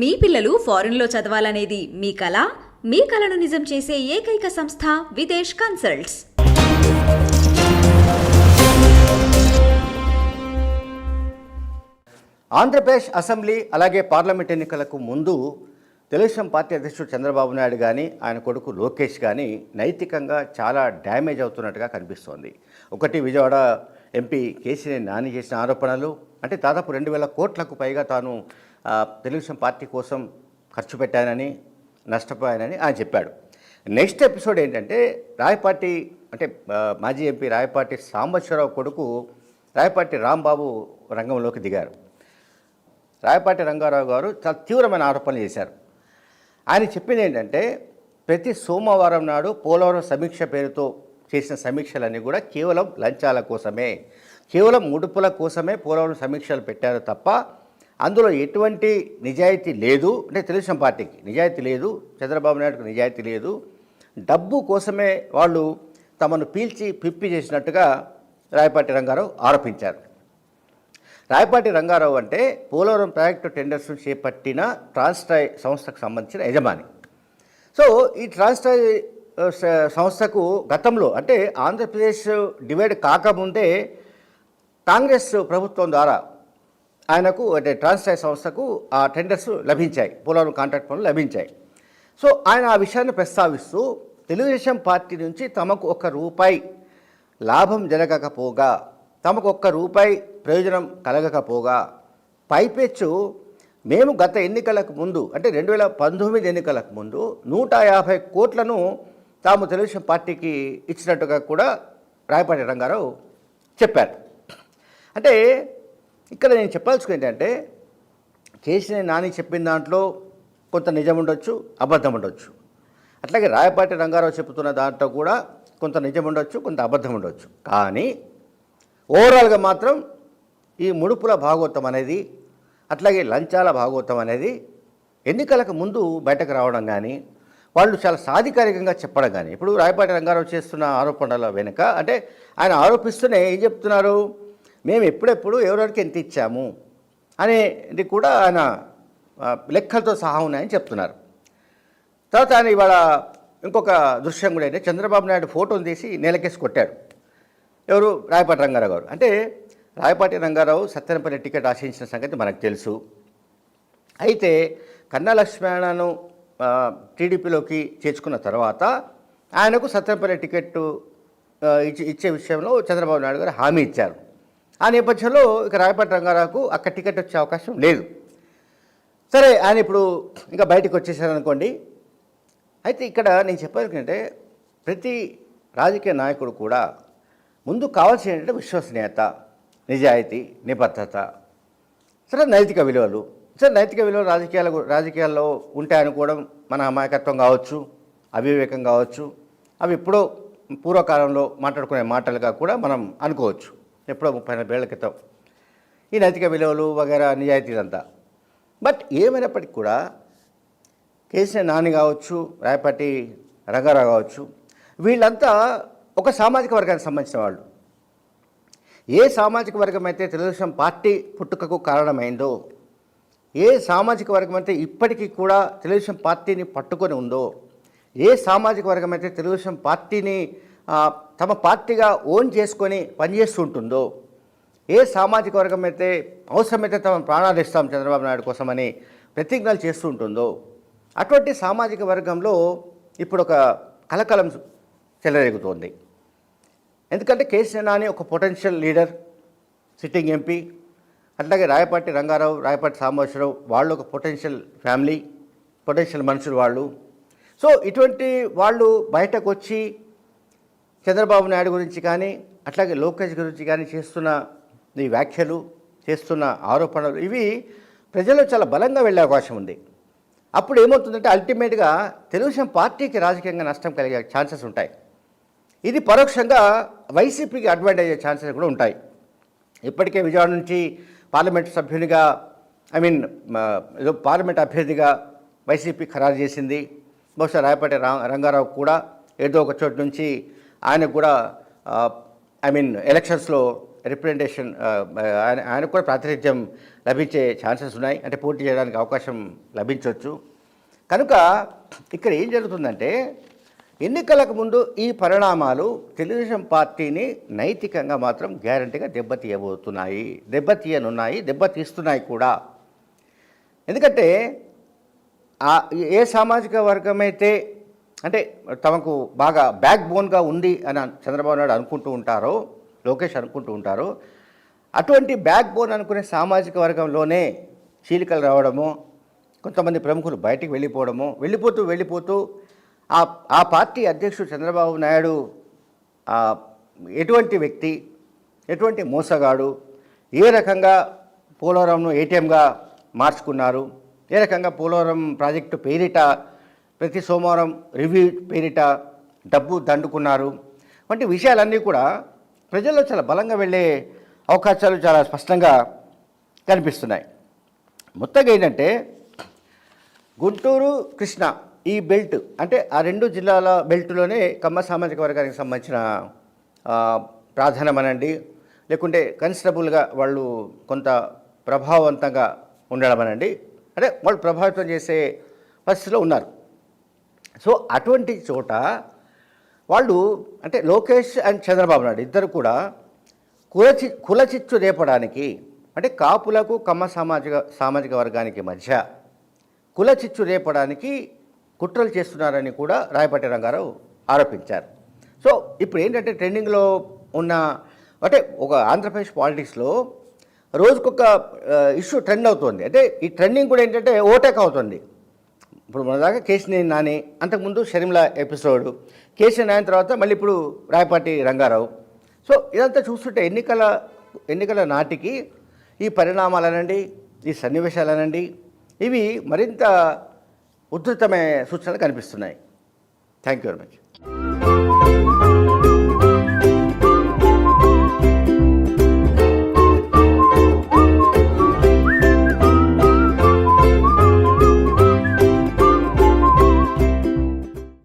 మీ పిల్లలు ఫారెన్లో చదవాలనేది మీ కళ? మీ కళను నిజం చేసే ఏకైక సంస్థ విదేశ్ కన్సల్ట్స్. ఆంధ్రప్రదేశ్ అసెంబ్లీ అలాగే పార్లమెంట్ ఎన్నికలకు ముందు తెలుగుదేశం పార్టీ అధ్యక్షుడు చంద్రబాబు నాయుడు కానీ ఆయన కొడుకు లోకేష్ కానీ నైతికంగా చాలా డ్యామేజ్ అవుతున్నట్టుగా కనిపిస్తోంది. ఒకటి విజయవాడ ఎంపీ కేసీని నాని చేసిన ఆరోపణలు. అంటే దాదాపు రెండు వేల కోట్లకు పైగా తాను తెలుగుదేశం పార్టీ కోసం ఖర్చు పెట్టానని నష్టపోయానని ఆయన చెప్పాడు. నెక్స్ట్ ఎపిసోడ్ ఏంటంటే రాయపాటి అంటే మాజీ ఎంపీ రాయపాటి సాంబశ్వరరావు కొడుకు రాయపాటి రాంబాబు రంగంలోకి దిగారు. రాయపాటి రంగారావు గారు చాలా తీవ్రమైన ఆరోపణలు చేశారు. ఆయన చెప్పింది ఏంటంటే ప్రతి సోమవారం నాడు పోలవరం సమీక్ష పేరుతో చేసిన సమీక్షలన్నీ కూడా కేవలం లంచాల కోసమే. కేవలం ముడుపుల కోసమే పోలవరం సమీక్షలు పెట్టారు తప్ప అందులో ఎటువంటి నిజాయితీ లేదు. అంటే తెలుగుదేశం పార్టీకి నిజాయితీ లేదు చంద్రబాబు నాయుడుకు నిజాయితీ లేదు. డబ్బు కోసమే వాళ్ళు తమను పీల్చి పిప్పి చేసినట్టుగా రాయపాటి రంగారావు ఆరోపించారు. రాయపాటి రంగారావు అంటే పోలవరం ప్రాజెక్టు టెండర్స్ చేపట్టిన ట్రాన్స్ట్రాయ్ సంస్థకు సంబంధించిన యజమాని. సో ఈ ట్రాన్స్ట్రాయ్ సంస్థకు గతంలో అంటే ఆంధ్రప్రదేశ్ డివైడ్ కాకముందే కాంగ్రెస్ ప్రభుత్వం ద్వారా ఆయనకు అంటే ట్రాన్స్ట్రాయ్ సంస్థకు ఆ టెండర్స్ లభించాయి. పోలవరం కాంట్రాక్ట్ పనులు లభించాయి. సో ఆయన ఆ విషయాన్ని ప్రస్తావిస్తూ తెలుగుదేశం పార్టీ నుంచి తమకు ఒక్క రూపాయి లాభం జరగకపోగా తమకు ఒక్క రూపాయి ప్రయోజనం కలగకపోగా పైపెచ్చు మేము గత ఎన్నికలకు ముందు అంటే రెండు వేల పంతొమ్మిది ఎన్నికలకు ముందు నూట యాభై కోట్లను తాము తెలుగుదేశం పార్టీకి ఇచ్చినట్టుగా కూడా రాయపాటి రంగారావు చెప్పారు. అంటే ఇక్కడ నేను చెప్పాల్సింది ఏంటంటే కేసీఆర్ నాని చెప్పిన దాంట్లో కొంత నిజం ఉండొచ్చు అబద్ధం ఉండొచ్చు. అట్లాగే రాయపాటి రంగారావు చెబుతున్న దాంట్లో కూడా కొంత నిజం ఉండొచ్చు కొంత అబద్ధం ఉండొచ్చు. కానీ ఓవరాల్గా మాత్రం ఈ ముడుపుల భాగోత్వం అనేది అట్లాగే లంచాల భాగోత్వం అనేది ఎన్నికలకు ముందు బయటకు రావడం కానీ వాళ్ళు చాలా సాధికారికంగా చెప్పడం కానీ ఇప్పుడు రాయపాటి రంగారావు చేస్తున్న ఆరోపణల వెనుక అంటే ఆయన ఆరోపిస్తూనే ఏం చెప్తున్నారు? మేము ఎప్పుడెప్పుడు ఎవరెవరికి ఎంత ఇచ్చాము? అనేది కూడా ఆయన లెక్కలతో సహా ఉన్నాయని చెప్తున్నారు. తర్వాత ఆయన ఇవాళ ఇంకొక దృశ్యం కూడా ఏంటంటే చంద్రబాబు నాయుడు ఫోటోలు తీసి నేలకేసి కొట్టాడు. ఎవరు? రాయపాటి రంగారావు గారు. అంటే రాయపాటి రంగారావు సత్యనపల్లి టికెట్ ఆశించిన సంగతి మనకు తెలుసు. అయితే కన్నా లక్ష్మణను టీడీపీలోకి చేర్చుకున్న తర్వాత ఆయనకు సత్యపల్లి టికెట్ ఇచ్చి ఇచ్చే విషయంలో చంద్రబాబు నాయుడు గారు హామీ ఇచ్చారు. ఆ నేపథ్యంలో ఇక రాయపాటి రంగారావుకు అక్కడ టికెట్ వచ్చే అవకాశం లేదు. సరే ఆయన ఇప్పుడు ఇంకా బయటకు వచ్చేసారనుకోండి. అయితే ఇక్కడ నేను చెప్పాలి ప్రతి రాజకీయ నాయకుడు కూడా ముందు కావాల్సిన ఏంటంటే విశ్వసనీయత నిజాయితీ నిబద్ధత సరే నైతిక విలువలు సరే నైతిక విలువలు రాజకీయాల రాజకీయాల్లో ఉంటాయనుకోవడం మన అమాయకత్వం కావచ్చు అవివేకం కావచ్చు అవి ఎప్పుడో పూర్వకాలంలో మాట్లాడుకునే మాటలుగా కూడా మనం అనుకోవచ్చు ఎప్పుడో ముప్పై నలభై ఏళ్ళ క్రితం. ఈ నైతిక విలువలు వగేరా నిజాయితీలంతా. బట్ ఏమైనప్పటికీ కూడా కేసీఆర్ నాని కావచ్చు రాయపాటి రంగారావు కావచ్చు వీళ్ళంతా ఒక సామాజిక వర్గానికి సంబంధించిన వాళ్ళు. ఏ సామాజిక వర్గం అయితే తెలుగుదేశం పార్టీ పుట్టుకకు కారణమైందో ఏ సామాజిక వర్గం అయితే ఇప్పటికీ కూడా తెలుగుదేశం పార్టీని పట్టుకొని ఉందో ఏ సామాజిక వర్గం అయితే తెలుగుదేశం పార్టీని తమ పార్టీగా ఓన్ చేసుకొని పనిచేస్తుంటుందో ఏ సామాజిక వర్గం అయితే అవసరమైతే తమ ప్రాణాలు ఇస్తాం చంద్రబాబు నాయుడు కోసమని ప్రతిజ్ఞలు చేస్తూ ఉంటుందో అటువంటి సామాజిక వర్గంలో ఇప్పుడు ఒక కలకలం చెలరేగుతోంది. ఎందుకంటే కేసీఆర్ నాని ఒక పొటెన్షియల్ లీడర్ సిట్టింగ్ ఎంపీ అట్లాగే రాయపాటి రంగారావు రాయపాటి సాంబశ్వరరావు వాళ్ళు ఒక పొటెన్షియల్ ఫ్యామిలీ పొటెన్షియల్ మనుషులు వాళ్ళు. సో ఇటువంటి వాళ్ళు బయటకు వచ్చి చంద్రబాబు నాయుడు గురించి కానీ అట్లాగే లోకేష్ గురించి కానీ చేస్తున్న ఈ వ్యాఖ్యలు చేస్తున్న ఆరోపణలు ఇవి ప్రజల్లో చాలా బలంగా వెళ్ళే అవకాశం ఉంది. అప్పుడు ఏమవుతుందంటే అల్టిమేట్గా తెలుగుదేశం పార్టీకి రాజకీయంగా నష్టం కలిగే ఛాన్సెస్ ఉంటాయి. ఇది పరోక్షంగా వైసీపీకి అడ్వాంటేజ్ అయ్యే ఛాన్సెస్ కూడా ఉంటాయి. ఇప్పటికే విజయవాడ నుంచి పార్లమెంట్ సభ్యునిగా ఐ మీన్ ఏదో పార్లమెంట్ అభ్యర్థిగా వైసీపీ ఖరారు చేసింది. బహుశా రాయపాటి రా రంగారావు కూడా ఏదో ఒక చోటు నుంచి ఆయన కూడా ఐ మీన్ ఎలక్షన్స్లో రిప్రజెంటేషన్ ఆయన ఆయనకు కూడా ప్రాతినిధ్యం లభించే ఛాన్సెస్ ఉన్నాయి. అంటే పోటీ చేయడానికి అవకాశం లభించవచ్చు. కనుక ఇక్కడ ఏం జరుగుతుందంటే ఎన్నికలకు ముందు ఈ పరిణామాలు తెలుగుదేశం పార్టీని నైతికంగా మాత్రం గ్యారంటీగా దెబ్బతీయబోతున్నాయి. దెబ్బతీయనున్నాయి దెబ్బతీస్తున్నాయి కూడా. ఎందుకంటే ఏ సామాజిక వర్గమైతే అంటే తమకు బాగా బ్యాక్ బోన్గా ఉంది అని చంద్రబాబు నాయుడు అనుకుంటూ ఉంటారో లోకేష్ అనుకుంటూ ఉంటారో అటువంటి బ్యాక్ బోన్ అనుకునే సామాజిక వర్గంలోనే చీలికలు రావడము కొంతమంది ప్రముఖులు బయటికి వెళ్ళిపోవడము వెళ్ళిపోతూ వెళ్ళిపోతూ ఆ ఆ పార్టీ అధ్యక్షుడు చంద్రబాబు నాయుడు ఎటువంటి వ్యక్తి ఎటువంటి మోసగాడు ఏ రకంగా పోలవరంను ఏటీఎంగా మార్చుకున్నారు ఏ రకంగా పోలవరం ప్రాజెక్టు పేరిట ప్రతి సోమవారం రివ్యూ పేరిట డబ్బు దండుకున్నారు. వంటి విషయాలన్నీ కూడా ప్రజల్లో చాలా బలంగా వెళ్ళే అవకాశాలు చాలా స్పష్టంగా కనిపిస్తున్నాయి. మొత్తంగా ఏంటంటే గుంటూరు కృష్ణ ఈ బెల్ట్ అంటే ఆ రెండు జిల్లాల బెల్ట్లోనే కమ్మ సామాజిక వర్గానికి సంబంధించిన ప్రాధాన్యమనండి. ప్రాధాన్యం అనండి లేకుంటే కన్స్టబుల్గా వాళ్ళు కొంత ప్రభావవంతంగా ఉండడం అనండి అంటే వాళ్ళు ప్రభావితం చేసే పరిస్థితిలో ఉన్నారు. సో అటువంటి చోట వాళ్ళు అంటే లోకేష్ అండ్ చంద్రబాబు నాయుడు ఇద్దరు కూడా కులచి కులచిచ్చు రేపడానికి అంటే కాపులకు కమ్మ సామాజిక సామాజిక వర్గానికి మధ్య కుల చిచ్చు రేపడానికి కుట్రలు చేస్తున్నారని కూడా రాయపాటి రంగారావు ఆరోపించారు. సో ఇప్పుడు ఏంటంటే ట్రెండింగ్లో ఉన్న అంటే ఒక ఆంధ్రప్రదేశ్ పాలిటిక్స్లో రోజుకొక ఇష్యూ ట్రెండ్ అవుతుంది. అంటే ఈ ట్రెండింగ్ కూడా ఏంటంటే ఓటేక్ అవుతుంది. ఇప్పుడు మన దాకా కేశినేని నాని అంతకుముందు షర్మిల ఎపిసోడ్ కేసీ నాని తర్వాత మళ్ళీ ఇప్పుడు రాయపాటి రంగారావు. సో ఇదంతా చూస్తుంటే ఎన్నికల ఎన్నికల నాటికి ఈ పరిణామాలనండి ఈ సన్నివేశాలనండి ఇవి మరింత ఉధృతమైన సూచనలు కనిపిస్తున్నాయి. Thank you very much